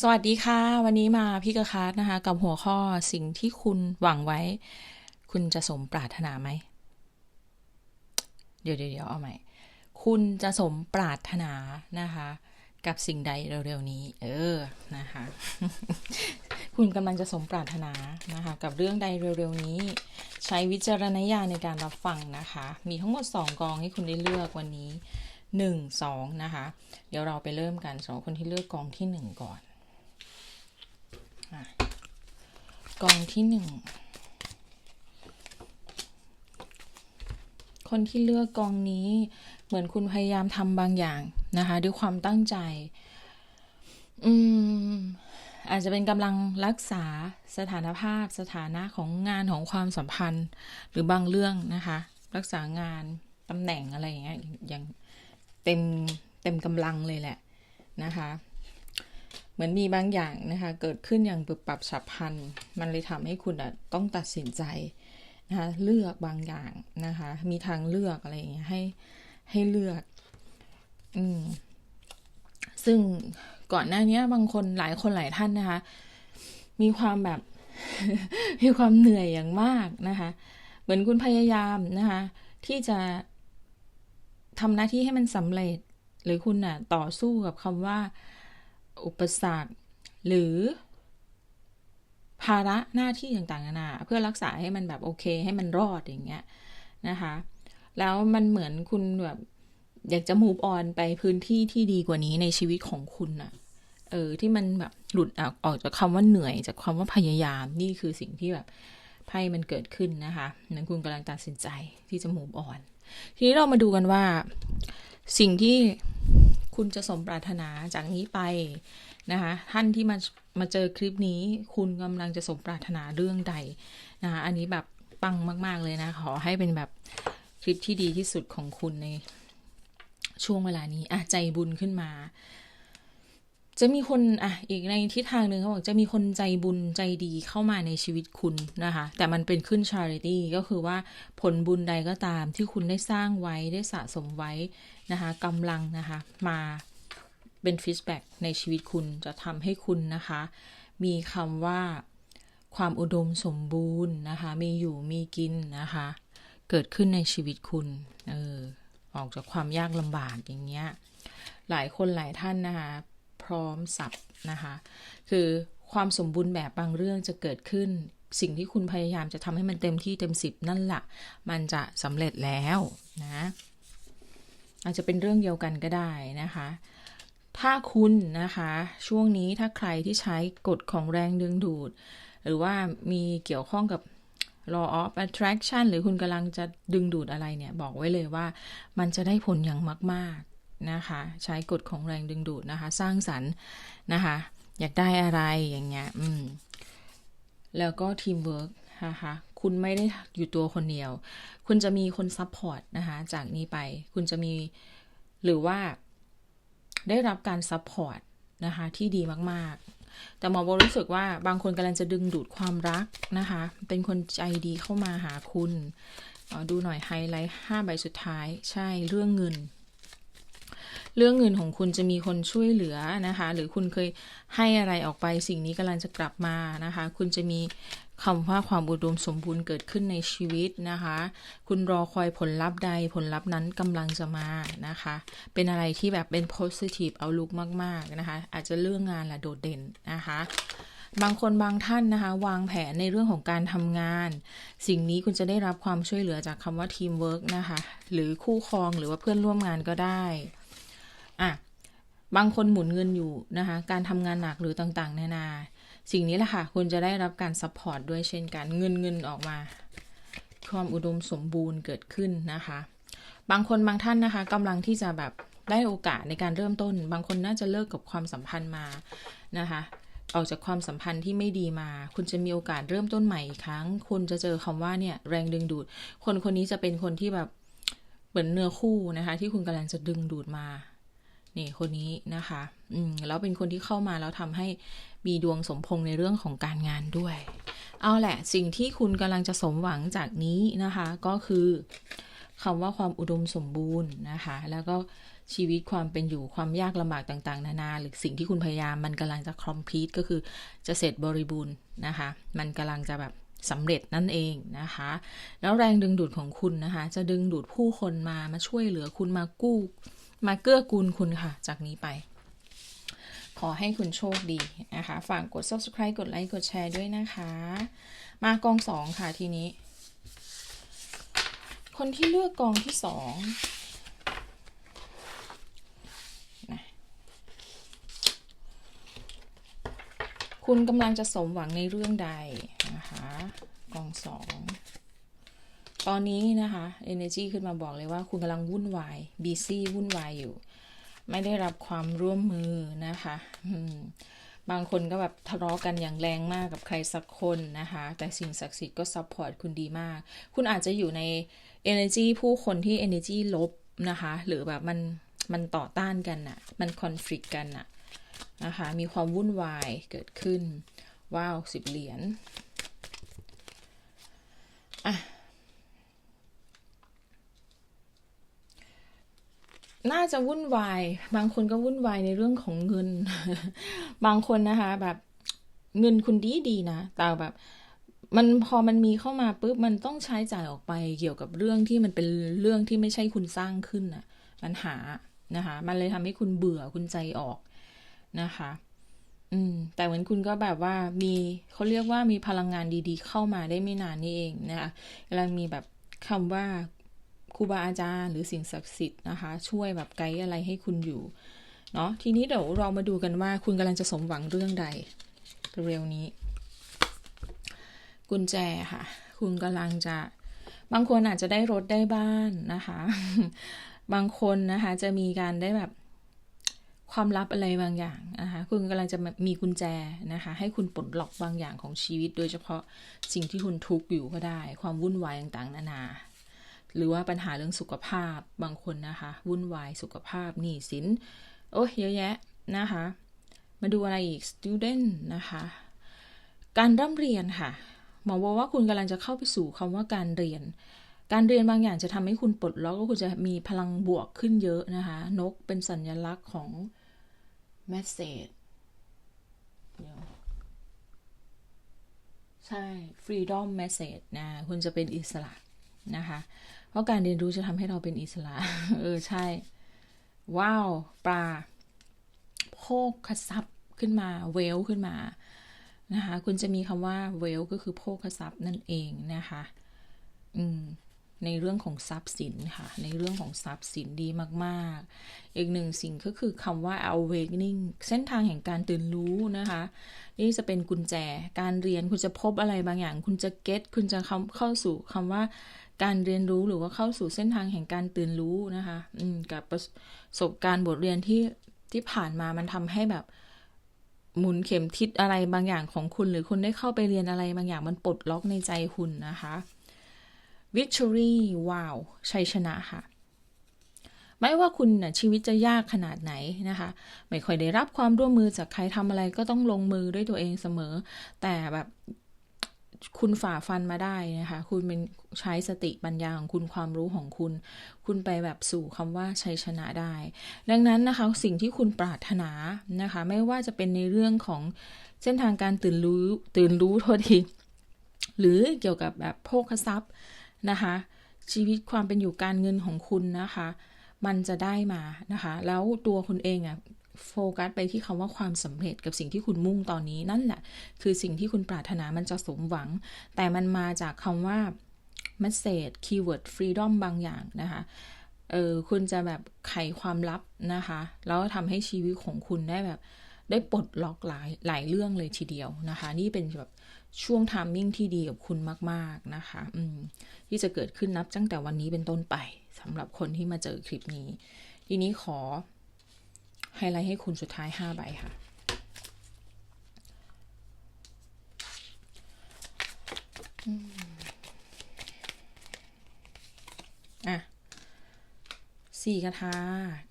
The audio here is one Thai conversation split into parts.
สวัสดีค่ะ วันนี้มาพี่กระคาร์ดนะคะ กับหัวข้อสิ่งที่คุณหวังไว้ คุณจะสมปรารถนาไหม เดี๋ยวเดี๋ยวเอาใหม่ คุณจะสมปรารถนานะคะ กับสิ่งใดเร็วๆนี้ เออนะคะ คุณกำลังจะสมปรารถนานะคะ กับเรื่องใดเร็วๆนี้ ใช้วิจารณญาณในการรับฟังนะคะ มีทั้งหมด 2 กองให้คุณได้เลือกวันนี้ 1 2 นะคะ เดี๋ยวเราไปเริ่มกันสองคนที่เลือกกองที่ 1 ก่อน กองที่หนึ่ง คนที่เลือกกองนี้เหมือนคุณพยายามทำบางอย่างนะคะ ด้วยความตั้งใจ อืม อาจจะเป็นกำลังรักษาสถานภาพ สถานะของงานของความสัมพันธ์ หรือบางเรื่องนะคะ รักษางานตำแหน่งอะไรอย่างเงี้ยอย่างเต็มเต็มกำลังเลยแหละนะคะ เหมือนมีบางอย่างนะคะ เกิดขึ้นอย่างปรับปรับฉับพลัน มันเลยทำให้คุณต้องตัดสินใจนะคะเลือกบางอย่างนะคะ มีทางเลือกอะไรอย่างเงี้ยให้ให้เลือก อืม ซึ่งก่อนหน้านี้บางคนหลายคนหลายท่านนะคะ มีความแบบ มีความเหนื่อยอย่างมากนะคะ เหมือนคุณพยายามนะคะ ที่จะทำหน้าที่ให้มันสำเร็จ หรือคุณน่ะ ต่อสู้กับคำว่า อุปสรรค หรือ ภาระหน้าที่ต่างๆนานาเพื่อรักษาให้มันแบบโอเค ให้มันรอดอย่างเงี้ยนะคะ แล้วมันเหมือนคุณแบบอยากจะ move on ไปพื้นที่ที่ดีกว่านี้ในชีวิตของคุณอะเออที่มันแบบหลุดออกจากคำว่าเหนื่อยจากคำว่าพยายามนี่คือสิ่งที่แบบไพ่มันเกิดขึ้นนะคะนั้นคุณกำลังตัดสินใจที่จะ move on ทีนี้เรามาดูกันว่า สิ่งที่ คุณจะสมปรารถนาจากนี้ไปนะคะท่านที่มามาเจอคลิปนี้ คุณกำลังจะสมปรารถนาเรื่องใดนะคะอันนี้แบบปังมาก ๆ เลยนะ ขอให้เป็นแบบคลิปที่ดีที่สุดของคุณในช่วงเวลานี้อะใจบุญขึ้นมา จะมีคนอะอีกในทิศทางหนึ่งเขาบอกจะมีคนใจบุญใจดีเข้ามาในชีวิตคุณนะคะ แต่มันเป็นขึ้นชาริตี้ก็คือว่าผลบุญใดก็ตามที่คุณได้สร้างไว้ได้สะสมไว้นะคะกำลังนะคะมาเป็นฟีดแบ็กในชีวิตคุณจะทำให้คุณนะคะ มีคำว่าความอุดมสมบูรณ์นะคะ มีอยู่มีกินนะคะ เกิดขึ้นในชีวิตคุณเออออกจากความยากลำบากอย่างเงี้ยหลายคนหลายท่านนะคะ พร้อมสับนะคะ คือความสมบูรณ์แบบบางเรื่องจะเกิดขึ้น สิ่งที่คุณพยายามจะทำให้มันเต็มที่เต็มสิบนั่นแหละมันจะสำเร็จแล้วนะอาจจะเป็นเรื่องเดียวกันก็ได้นะคะ ถ้าคุณนะคะ ช่วงนี้ถ้าใครที่ใช้กฎของแรงดึงดูด หรือว่ามีเกี่ยวข้องกับ law of attraction หรือคุณกำลังจะดึงดูดอะไรเนี่ย บอกไว้เลยว่ามันจะได้ผลอย่างมาก ๆ นะคะใช้กฎของแรงดึงดูดนะคะ สร้างสรรค์นะคะอยากได้อะไรอย่างเงี้ยอืมแล้วก็ทีมเวิร์กนะคะคุณไม่ได้อยู่ตัวคนเดียว คุณจะมีคนซัพพอร์ตนะคะจากนี้ไปคุณจะมีหรือว่าได้รับการซัพพอร์ตนะคะที่ดีมากๆ แต่หมอโบรู้สึกว่าบางคนกำลังจะดึงดูดความรักนะคะ เป็นคนใจดีเข้ามาหาคุณ ดูหน่อยไฮไลท์ห้าใบสุดท้าย ใช่เรื่องเงิน เรื่องเงินของคุณจะมีคนช่วยเหลือนะคะ หรือคุณเคยให้อะไรออกไปสิ่งนี้กำลังจะกลับมานะคะ คุณจะมีคำว่าความอุดมสมบูรณ์เกิดขึ้นในชีวิตนะคะ คุณรอคอยผลลัพธ์ใดผลลัพธ์นั้นกำลังจะมานะคะ เป็นอะไรที่แบบเป็น positive เอาลุกมาก ๆ นะคะ อาจจะเรื่องงานแหละโดดเด่นนะคะ บางคนบางท่านนะคะ วางแผนในเรื่องของการทำงาน สิ่งนี้คุณจะได้รับความช่วยเหลือจากคำว่าทีมเวิร์กนะคะ หรือคู่ครองหรือว่าเพื่อนร่วมงานก็ได้ อะบางคนหมุนเงินอยู่นะคะ การทำงานหนักหรือต่างๆ นานา สิ่งนี้แหละค่ะคุณจะได้รับการซัพพอร์ตด้วยเช่นกันเงินเงินออกมา ความอุดมสมบูรณ์เกิดขึ้นนะคะ บางคนบางท่านนะคะกำลังที่จะแบบได้โอกาสในการเริ่มต้น บางคนน่าจะเลิกกับความสัมพันธ์มานะคะออกจากความสัมพันธ์ที่ไม่ดีมา คุณจะมีโอกาสเริ่มต้นใหม่อีกครั้ง คุณจะเจอคำว่าเนี่ยแรงดึงดูด คนคนนี้จะเป็นคนที่แบบเหมือนเนื้อคู่นะคะ ที่คุณกำลังจะดึงดูดมา นี่คนนี้นะคะ อืมแล้วเป็นคนที่เข้ามาแล้วทำให้มีดวงสมพงในเรื่องของการงานด้วย เอาแหละ สิ่งที่คุณกำลังจะสมหวังจากนี้นะคะ ก็คือคำว่าความอุดมสมบูรณ์นะคะ แล้วก็ชีวิตความเป็นอยู่ความยากลำบากต่าง ๆ นานา หรือสิ่งที่คุณพยายามมันกำลังจะ complete ก็คือจะเสร็จบริบูรณ์นะคะ มันกำลังจะแบบสำเร็จนั่นเองนะคะ แล้วแรงดึงดูดของคุณนะคะ จะดึงดูดผู้คนมามาช่วยเหลือคุณมากู้ มาเกื้อกูลคุณค่ะ จากนี้ไป ขอให้คุณโชคดีนะคะ ฝากกด subscribe กดไลค์กดแชร์ด้วยนะคะ มากองสองค่ะทีนี้ คนที่เลือกกองที่สองคุณกำลังจะสมหวังในเรื่องใดนะคะกองสอง ตอนนี้นะคะ energy ขึ้นมาบอกเลยว่าคุณกำลังวุ่นวาย busy วุ่นวายอยู่ ไม่ได้รับความร่วมมือนะคะบางคนก็แบบทะเลาะกันอย่างแรงมากกับใครสักคนนะคะ แต่สิ่งศักดิ์สิทธิ์ก็ซัพพอร์ตคุณดีมาก คุณอาจจะอยู่ใน energy ผู้คนที่ energy ลบนะคะ หรือแบบมันมันต่อต้านกันน่ะมัน conflict กันน่ะนะคะ มีความวุ่นวายเกิดขึ้น ว้าวสิบเหรียญอะ น่าจะวุ่นวาย บางคนก็วุ่นวายในเรื่องของเงิน บางคนนะคะ แบบเงินคุณดีดีนะ แต่แบบ มันพอมันมีเข้ามาปุ๊บ มันต้องใช้จ่ายออกไปเกี่ยวกับเรื่องที่มันเป็นเรื่องที่ไม่ใช่คุณสร้างขึ้นน่ะมันหานะคะ มันเลยทำให้คุณเบื่อคุณใจออกนะคะ อืม แต่เหมือนคุณก็แบบว่ามีเขาเรียกว่ามีพลังงานดี ๆ เข้ามาได้ไม่นานนี่เองนะคะกำลังมีแบบคำว่า รูบาอาจารย์หรือสิ่งศักดิ์สิทธิ์นะคะ ช่วยแบบไกด์อะไรให้คุณอยู่เนาะทีนี้เดี๋ยวเรามาดูกันว่าคุณกำลังจะสมหวังเรื่องใดเร็วนี้ กุญแจค่ะ คุณกำลังจะ บางคนอาจจะได้รถได้บ้านนะคะ บางคนนะคะจะมีการได้แบบความลับอะไรบางอย่างนะคะ คุณกำลังจะมีกุญแจนะคะ ให้คุณปลดล็อกบางอย่างของชีวิต โดยเฉพาะสิ่งที่คุณทุกข์อยู่ก็ได้ ความวุ่นวายต่างๆ นานา หรือว่าปัญหาเรื่องสุขภาพบางคนนะคะ วุ่นวายสุขภาพหนี้สิน โอ้ยเยอะแยะนะคะ มาดูอะไรอีก student นะคะ การร่ำเรียนค่ะหมอบอกว่าคุณกำลังจะเข้าไปสู่คำว่าการเรียน การเรียนบางอย่างจะทำให้คุณปลดล็อกก็คุณจะมีพลังบวกขึ้นเยอะนะคะ นกเป็นสัญลักษณ์ของ message ใช่ freedom message นะ คุณจะเป็นอิสระนะคะ เพราะการเรียนรู้จะทำให้เราเป็นอิสระ เออ ใช่ ว้าว ปลาโภคทรัพย์ขึ้นมา เวลขึ้นมา นะคะ คุณจะมีคำว่าเวลก็คือโภคทรัพย์นั่นเองนะคะ อืม ในเรื่องของทรัพย์สินค่ะ ในเรื่องของทรัพย์สินดีมากๆ อีกหนึ่งสิ่งก็คือคำว่า awakening เส้นทางแห่งการตื่นรู้นะคะ นี่จะเป็นกุญแจ การเรียนคุณจะพบอะไรบางอย่าง คุณจะ get คุณจะเข้าสู่คำว่าการเรียนรู้หรือว่าเข้าสู่เส้นทางแห่งการตื่นรู้นะคะกับประสบการณ์บทเรียนที่ที่ผ่านมามันทำให้แบบหมุนเข็มทิศอะไรบางอย่างของคุณ หรือคุณได้เข้าไปเรียนอะไรบางอย่างมันปลดล็อกในใจคุณนะคะ victory ว้าวชัยชนะค่ะ ไม่ว่าคุณนะ่ะชีวิตจะยากขนาดไหนนะคะ ไม่ค่อยได้รับความร่วมมือจากใครทำอะไรก็ต้องลงมือด้วยตัวเองเสมอ แต่แบบคุณฝ่าฟันมาได้นะคะ คุณเป็นใช้สติปัญญาของคุณความรู้ของคุณ คุณไปแบบสู่คำว่าชัยชนะได้ ดังนั้นนะคะ สิ่งที่คุณปรารถนานะคะ ไม่ว่าจะเป็นในเรื่องของเส้นทางการตื่นรู้ตื่นรู้โทษทีหรือเกี่ยวกับแบบโภคทรัพย์ นะคะ ชีวิตความเป็นอยู่การเงินของคุณนะคะ มันจะได้มานะคะ แล้วตัวคุณเองอะ่ะโฟกัสไปที่คำว่าความสำเร็จกับสิ่งที่คุณมุ่งตอนนี้นั่นแหละ คือสิ่งที่คุณปรารถนามันจะสมหวัง แต่มันมาจากคำว่า message keyword freedom บางอย่างนะคะเออคุณจะแบบไขความลับนะคะ แล้วทำให้ชีวิตของคุณได้แบบ ได้ปลดล็อกหลายหลายเรื่องเลยทีเดียวนะคะ นี่เป็นแบบช่วงทามมิ่งที่ดีกับคุณมาก ๆ นะคะ อืม ที่จะเกิดขึ้นนับตั้งแต่วันนี้เป็นต้นไปสำหรับคนที่มาเจอคลิปนี้ ทีนี้ขอไฮไลท์ให้คุณสุดท้าย 5 ใบค่ะ อะสี่คาถา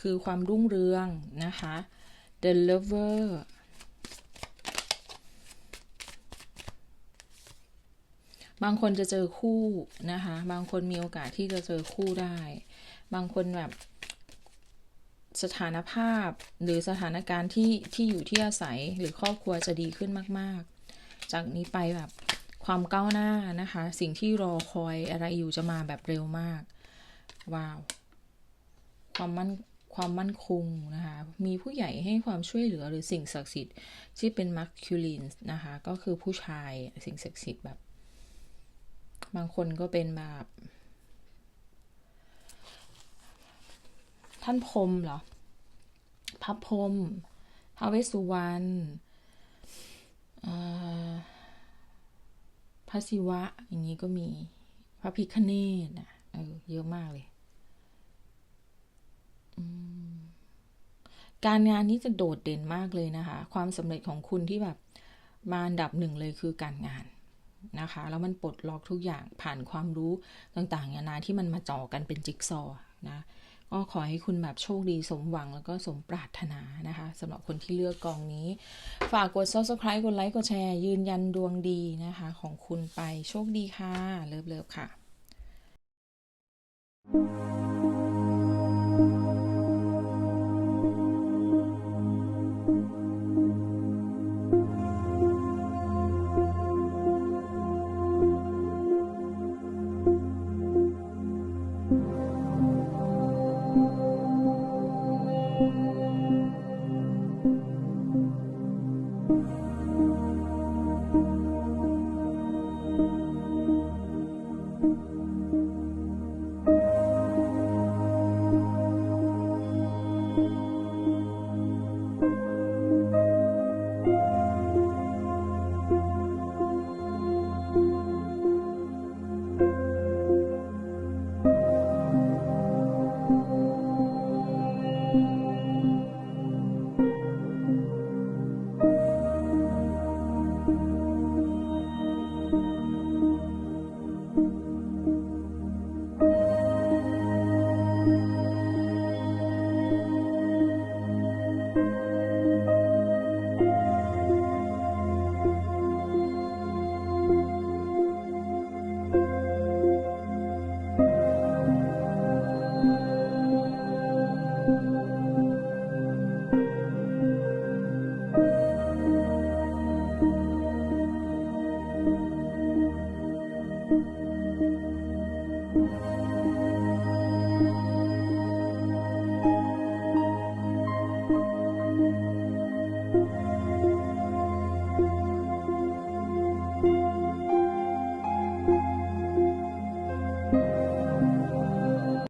คือความรุ่งเรืองนะคะ The Lover บางคนจะเจอคู่นะคะ บางคนมีโอกาสที่จะเจอคู่ได้ บางคนแบบสถานภาพหรือสถานการณ์ที่ที่อยู่ที่อาศัยหรือครอบครัวจะดีขึ้นมาก ๆ จากนี้ไปแบบความก้าวหน้านะคะ สิ่งที่รอคอยอะไรอยู่จะมาแบบเร็วมาก ว้าว ความมั่น ความมั่นคงนะคะ มีผู้ใหญ่ให้ความช่วยเหลือหรือสิ่งศักดิ์สิทธิ์ที่เป็นมัคคิลินนะคะ ก็คือผู้ชายสิ่งศักดิ์สิทธิ์แบบ บางคนก็เป็นแบบ ท่านพรมเหรอพระพรมพระเวสสุวรรณพระศิวะ อย่างนี้ก็มี พระพิฆเนศนะเออเยอะมากเลย การงานนี้จะโดดเด่นมากเลยนะคะ ความสำเร็จของคุณที่แบบมาอันดับหนึ่งเลยคือการงานนะคะ แล้วมันปลดล็อกทุกอย่างผ่านความรู้ต่างๆนานาที่มันมาจ่อกันเป็นจิ๊กซอว์นะ ก็ขอให้คุณแบบโชคดีสมหวังแล้วก็สมปรารถนานะคะสำหรับคนที่เลือกกองนี้ ฝากกด subscribe กดไลค์กดแชร์ ยืนยันดวงดีนะคะ ของคุณไปโชคดีค่ะ เลิฟๆค่ะ